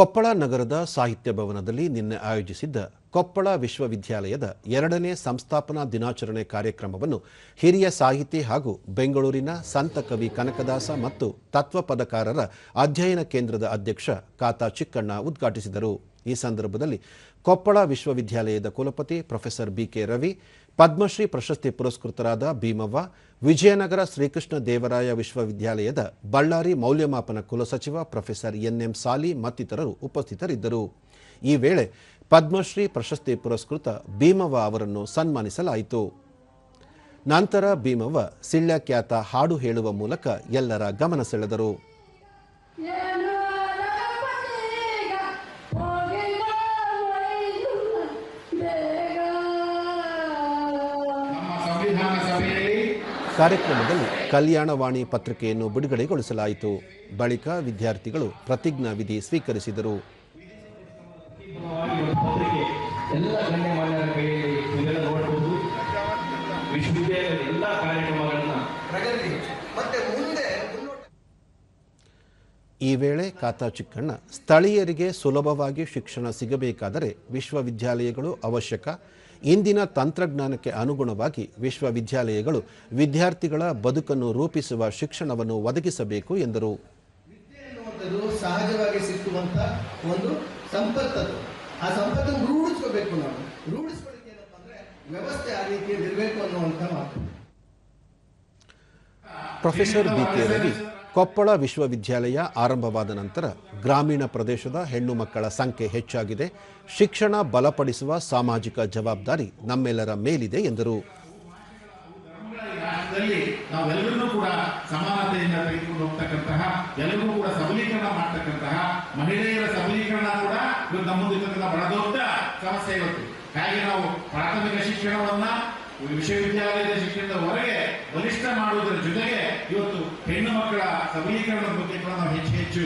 ಕೊಪ್ಪಳ ನಗರದ ಸಾಹಿತ್ಯ ಭವನದಲ್ಲಿ ನಿನ್ನೆ ಆಯೋಜಿಸಿದ್ದ ಕೊಪ್ಪಳ ವಿಶ್ವವಿದ್ಯಾಲಯದ ಎರಡನೇ ಸಂಸ್ಥಾಪನಾ ದಿನಾಚರಣೆ ಕಾರ್ಯಕ್ರಮವನ್ನು ಹಿರಿಯ ಸಾಹಿತಿ ಹಾಗೂ ಬೆಂಗಳೂರಿನ ಸಂತ ಕವಿ ಕನಕದಾಸ ಮತ್ತು ತತ್ವಪದಕಾರರ ಅಧ್ಯಯನ ಕೇಂದ್ರದ ಅಧ್ಯಕ್ಷ ಕಾತಾ ಚಿಕ್ಕಣ್ಣ ಉದ್ಘಾಟಿಸಿದರು. ಈ ಸಂದರ್ಭದಲ್ಲಿ ಕೊಪ್ಪಳ ವಿಶ್ವವಿದ್ಯಾಲಯದ ಕುಲಪತಿ ಪ್ರೊಫೆಸರ್ ಬಿಕೆ ರವಿ, ಪದ್ಮಶ್ರೀ ಪ್ರಶಸ್ತಿ ಪುರಸ್ಕೃತರಾದ ಭೀಮವ್ವ, ವಿಜಯನಗರ ಶ್ರೀಕೃಷ್ಣ ದೇವರಾಯ ವಿಶ್ವವಿದ್ಯಾಲಯದ ಬಳ್ಳಾರಿ ಮೌಲ್ಯಮಾಪನ ಕುಲಸಚಿವ ಪ್ರೊಫೆಸರ್ ಎನ್ಎಂ ಸಾಲಿ ಮತ್ತಿತರರು ಉಪಸ್ಥಿತರಿದ್ದರು. ಈ ವೇಳೆ ಪದ್ಮಶ್ರೀ ಪ್ರಶಸ್ತಿ ಪುರಸ್ಕೃತ ಭೀಮವ್ವ ಅವರನ್ನು ಸನ್ಮಾನಿಸಲಾಯಿತು. ನಂತರ ಭೀಮವ್ವ ಸಿಳ್ಳ್ಯಾಖ್ಯಾತ ಹಾಡು ಹೇಳುವ ಮೂಲಕ ಎಲ್ಲರ ಗಮನ ಸೆಳೆದರು. ಕಾರ್ಯಕ್ರಮದಲ್ಲಿ ಕಲ್ಯಾಣವಾಣಿ ಪತ್ರಿಕೆಯನ್ನು ಬಿಡುಗಡೆಗೊಳಿಸಲಾಯಿತು. ಬಳಿಕ ವಿದ್ಯಾರ್ಥಿಗಳು ಪ್ರತಿಜ್ಞಾ ವಿಧಿ ಸ್ವೀಕರಿಸಿದರು. ಪತ್ರಿಕೆ ಎಲ್ಲ ಕಾರ್ಯಕ್ರಮಗಳನ್ನು ಕೈಯಲ್ಲಿ ಮತ್ತೆ ಮುಂದೆ ವಿಶ್ವವಿದ್ಯಾಲಯದ ಎಲ್ಲ ಕಾರ್ಯಕ್ರಮಗಳನ್ನ ಈ ವೇಳೆ ಕಾತಾ ಚಿಕ್ಕಣ್ಣ ಸ್ಥಳೀಯರಿಗೆ ಸುಲಭವಾಗಿ ಶಿಕ್ಷಣ ಸಿಗಬೇಕಾದರೆ ವಿಶ್ವವಿದ್ಯಾಲಯಗಳು ಅವಶ್ಯಕ. ಇಂದಿನ ತಂತ್ರಜ್ಞಾನಕ್ಕೆ ಅನುಗುಣವಾಗಿ ವಿಶ್ವವಿದ್ಯಾಲಯಗಳು ವಿದ್ಯಾರ್ಥಿಗಳ ಬದುಕನ್ನು ರೂಪಿಸುವ ಶಿಕ್ಷಣವನ್ನು ಒದಗಿಸಬೇಕು ಎಂದರು. ಸಹಜವಾಗಿ ಸಿಕ್ಕುವಂತ ಒಂದು ಸಂಪತ್ತದು. ಆ ಸಂಪತ್ತನ್ನು ರೂಢಿಸ್ಕೋಬೇಕು ನಾವು. ರೂಢಿಸ್ಕೊಳ್ಳಿಕ್ಕೆ ಏನಪ್ಪ ಅಂದ್ರೆ ವ್ಯವಸ್ಥೆ ಆ ರೀತಿಯಲ್ಲಿ ಇರಬೇಕು ಅನ್ನುವಂಥ ಮಾತು. ಪ್ರೊಫೆಸರ್ ಬಿಕೆ ರವಿ ಕೊಪ್ಪಳ ವಿಶ್ವವಿದ್ಯಾಲಯ ಆರಂಭವಾದ ನಂತರ ಗ್ರಾಮೀಣ ಪ್ರದೇಶದ ಹೆಣ್ಣು ಮಕ್ಕಳ ಸಂಖ್ಯೆ ಹೆಚ್ಚಾಗಿದೆ. ಶಿಕ್ಷಣ ಬಲಪಡಿಸುವ ಸಾಮಾಜಿಕ ಜವಾಬ್ದಾರಿ ನಮ್ಮೆಲ್ಲರ ಮೇಲಿದೆ ಎಂದರು. ನಾವೆಲ್ಲರೂ ಕೂಡ ಸಮಾನತೆಯಿಂದ ತೆಗೆದುಕೊಂಡು ಹೋಗ್ತಕ್ಕಂತಹ, ಎಲ್ಲರೂ ಕೂಡ ಸಬಲೀಕರಣ ಮಾಡ್ತಕ್ಕಂತಹ, ಮಹಿಳೆಯರ ಸಬಲೀಕರಣ ಕೂಡ ಇವತ್ತು ನಮ್ಮ ಮುಂದೆ ಇರ್ತಕ್ಕಂಥ ಬಹಳ ದೊಡ್ಡ ಸಮಸ್ಯೆ ಇವತ್ತು. ಹಾಗೆ ನಾವು ಪ್ರಾಥಮಿಕ ಶಿಕ್ಷಣವನ್ನ ವಿಶ್ವವಿದ್ಯಾಲಯದ ಶಿಕ್ಷಣದ ಹೊರಗೆ ಬಲಿಷ್ಠ ಮಾಡುವುದರ ಜೊತೆಗೆ ಇವತ್ತು ಹೆಣ್ಣು ಮಕ್ಕಳ ಸಬಲೀಕರಣದ ಬಗ್ಗೆ ಕೂಡ ನಾವು ಹೆಚ್ಚು ಹೆಚ್ಚು